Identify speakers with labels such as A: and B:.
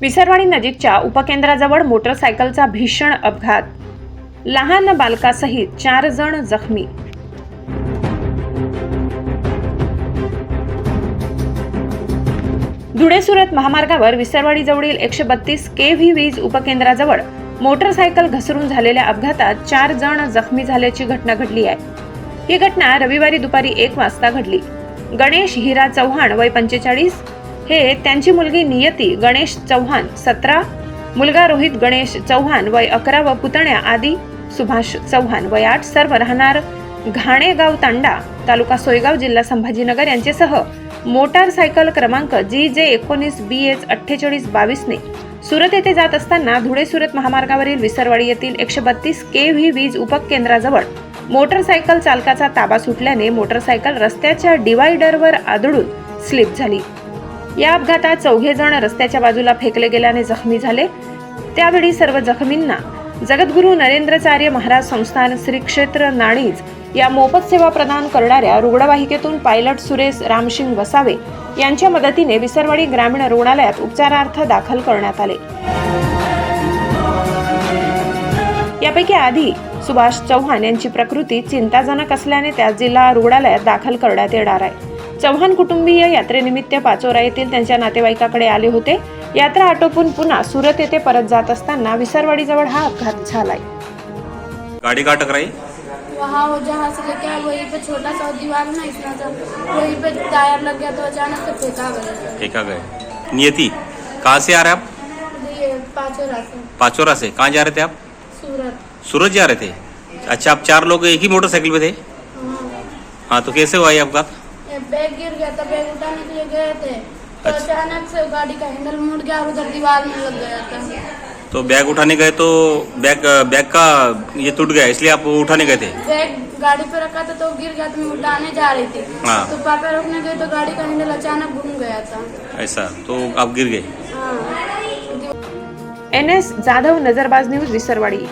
A: विसरवाडी नजीकच्या उपकेंद्राजवळ मोटरसायकलचा भीषण अपघात. लहान बालकासहित चार जण जखमी. धुळे सुरत महामार्गावर विसरवाडीजवळील एकशे बत्तीस के व्ही वीज उपकेंद्राजवळ मोटरसायकल घसरून झालेल्या अपघातात चार जण जखमी झाल्याची घटना घडली आहे. ही घटना रविवारी दुपारी एक वाजता घडली. गणेश हिरा चव्हाण वय पंचेचाळीस हे त्यांची मुलगी नियती गणेश चव्हाण सतरा मुलगा रोहित गणेश चव्हाण वय अकरा व पुतण्या आदी सुभाष चव्हाण वय आठ सर्व राहणार घाणेगाव तांडा तालुका सोयगाव जिल्हा संभाजीनगर यांचेसह मोटारसायकल क्रमांक जी जे एकोणीस बी एच अठ्ठेचाळीस बावीसने सुरत येथे जात असताना धुळे सुरत महामार्गावरील विसरवाडी येथील एकशे बत्तीस के व्ही वीज उपकेंद्राजवळ मोटरसायकल चालकाचा ताबा सुटल्याने मोटरसायकल रस्त्याच्या डिवायडरवर आदळून स्लिप झाली. या अपघातात चौघे जण रस्त्याच्या बाजूला फेकले गेल्याने जखमी झाले. त्यावेळी सर्व जखमींना जगद्गुरू नरेंद्रचार्य महाराज संस्थान श्री क्षेत्र नाणीज या मोफत सेवा प्रदान करणाऱ्या रुग्णवाहिकेतून पायलट सुरेश रामसिंग वसावे यांच्या मदतीने विसरवाडी ग्रामीण रुग्णालयात उपचारार्थ दाखल करण्यात आले. यापैकी आधी सुभाष चव्हाण यांची प्रकृती चिंताजनक असल्याने त्या जिल्हा रुग्णालयात दाखल करण्यात येणार आहे. चव्हाण कुटुंबीय यात्रेनिमित्त पाचोरा येथील त्यांच्या नातेवाईकाकडे आले होते. यात्रा आटोपून पुन्हा सुरत येथे परत जात असताना विसरवाडीजवळ हा अपघात झालाय.
B: गाड़ी कहाँ टकराई?
C: वहाँ जहाँ से लेके आए वहीं पे छोटा सा दीवार ना इतना सा वहीं पे टायर लग गया तो अचानक से फेंका गया।
B: फेंका गए नियति कहाँ से आ रहे आप?
C: ये पाँचों रास्ते
B: पाचोरा से। कहाँ जा रहे थे आप?
C: सूरत।
B: सूरत जा रहे थे? अच्छा आप चार लोग एक ही मोटरसाइकिल पे थे?
C: हाँ।
B: हाँ तो कैसे हुआ ये अपघात?
C: ये बैग गिर गया था बैग उठाने के लिए गए थे। तो
B: अच्छा।
C: अचानक से गाड़ी का हैंडल मुड़ गया और उधर दीवार में लग गया था।
B: तो बैग उठाने गए तो बैग बैग का ये टूट गया इसलिए आप उठाने गए थे?
C: बैग गाड़ी पे रखा था तो गिर गया तो मैं उठाने जा रही थी।
B: हाँ।
C: तो पापा रोकने गए तो गाड़ी का हैंडल अचानक घूम गया था।
B: ऐसा तो आप गिर गए।
C: हाँ।
A: एन एस जाधव नजरबाज न्यूज़ विसरवाडी